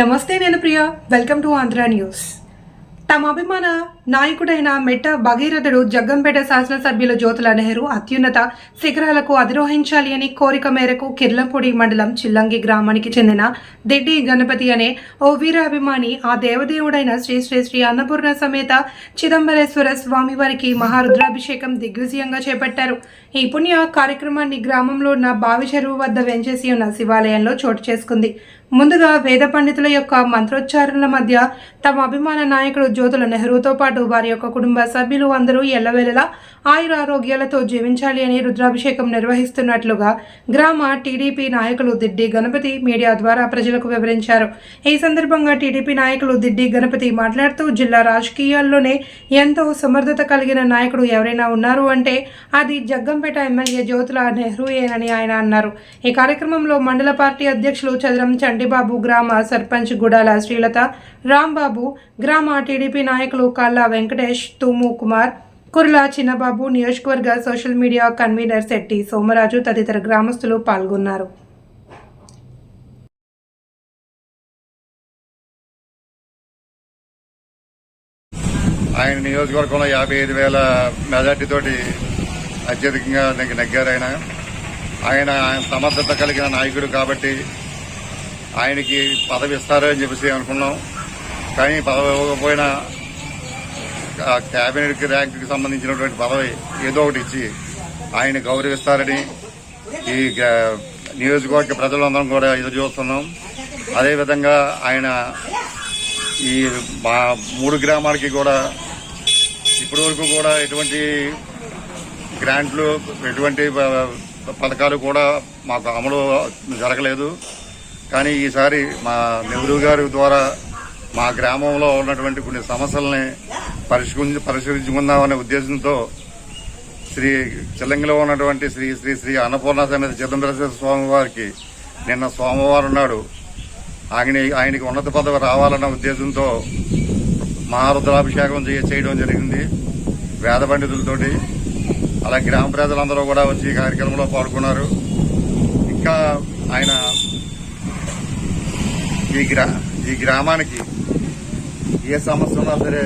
నమస్తే నేను Priya. Welcome to Andhra news తమ అభిమాన నాయకుడైన మెట్ట భగీరథుడు జగ్గంపేట శాసనసభ్యులు జ్యోతుల నెహ్రూ అత్యున్నత శిఖరాలకు అధిరోహించాలి అని కోరిక మేరకు కిర్లంపూడి మండలం చిల్లంగి గ్రామానికి చెందిన దిడ్డి గణపతి అనే ఓ వీరాభిమాని ఆ దేవదేవుడైన శ్రీ శ్రీ శ్రీ అన్నపూర్ణ సమేత చిదంబరేశ్వర స్వామి వారికి మహారుద్రాభిషేకం దిగ్విజయంగా చేపట్టారు. ఈ పుణ్య కార్యక్రమాన్ని గ్రామంలో ఉన్న బావి చెరువు వద్ద వెంచేసి ఉన్న శివాలయంలో చోటు చేసుకుంది. ముందుగా వేద పండితుల యొక్క మంత్రోచ్చారణల మధ్య తమ అభిమాన నాయకుడు జ్యోతుల నెహ్రూతో పాటు వారి యొక్క కుటుంబ సభ్యులు అందరూ ఎల్లవేళలా ఆయుర ఆరోగ్యాలతో జీవించాలి అని రుద్రాభిషేకం నిర్వహిస్తున్నట్లుగా గ్రామ టీడీపీ నాయకులు దిడ్డి గణపతి మీడియా ద్వారా ప్రజలకు వివరించారు. ఈ సందర్భంగా టీడీపీ నాయకులు దిడ్డి గణపతి మాట్లాడుతూ జిల్లా రాజకీయాల్లోనే ఎంతో సమర్థత కలిగిన నాయకుడు ఎవరైనా ఉన్నారు అంటే అది జగ్గంపేట ఎమ్మెల్యే జ్యోతుల నెహ్రూయేనని ఆయన అన్నారు. ఈ కార్యక్రమంలో మండల పార్టీ అధ్యక్షులు చదరం రెడ్డిబాబు గ్రామ సర్పంచ్ గుడాల శ్రీలత రాంబాబు గ్రామ టీడీపీ నాయకులు కల్లా వెంకటేష్ తుము కుమార్ కుర్ల చిన్నబాబు నియోజకవర్గ social media convener Shetty Somaraju తదితర గ్రామస్తులు పాల్గొన్నారు. ఆయన నియోజకవర్గంలో యాభై ఐదు వేల మెజార్టీతోటి అత్యధికంగా నెగ్గి- నెగ్గారు ఆయన. ఆయన సమర్థత కలిగిన నాయకుడు కాబట్టి ఆయనకి పదవి ఇస్తారని చెప్పేసి అనుకున్నాం. కానీ పదవి ఇవ్వకపోయినా క్యాబినెట్ కేబినెట్ ర్యాంకుకి సంబంధించినటువంటి పదవి ఏదో ఒకటి ఇచ్చి ఆయన గౌరవిస్తారని ఈ నియోజకవర్గ ప్రజలందరం కూడా ఎదురు చూస్తున్నాం. అదేవిధంగా ఆయన ఈ మా మూడు గ్రామాలకి కూడా ఇప్పటి వరకు కూడా ఎటువంటి గ్రాంట్లు ఎటువంటి ప- పథకాలు కూడా మాకు అమలు జరగలేదు. కానీ ఈసారి మా నెహ్రూ గారి ద్వారా మా గ్రామంలో ఉన్నటువంటి కొన్ని సమస్యల్ని పరిష్కరించి పరిష్కరించుకుందామనే ఉద్దేశంతో శ్రీ చిల్లంగిలో ఉన్నటువంటి శ్రీ శ్రీ శ్రీ అన్నపూర్ణ సమేత చిదంబరేశ్వర స్వామి వారికి నిన్న సోమవారం నాడు ఆయన ఆయనకి ఉన్నత పదవి రావాలన్న ఉద్దేశంతో మహారుద్రాభిషేకం చేయడం జరిగింది. వేద పండితులతోటి అలా గ్రామ ప్రజలందరూ కూడా వచ్చి ఈ కార్యక్రమంలో పాల్గొన్నారు. ఇంకా ఆయన ఈ గ్రా ఈ గ్రామానికి ఏ సమస్య ఉన్నా సరే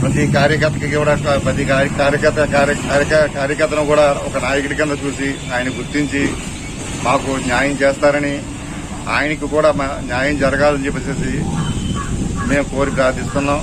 ప్రతి కార్యకర్తకి కూడా ప్రతి కార్య- కార్యకర్త కార్య- కార్యకర్తను కూడా ఒక నాయకుడి కింద చూసి ఆయన గుర్తించి మాకు న్యాయం చేస్తారని ఆయనకు కూడా మా న్యాయం జరగాలని చెప్పేసి మేము కోరి ప్రార్థిస్తున్నాం.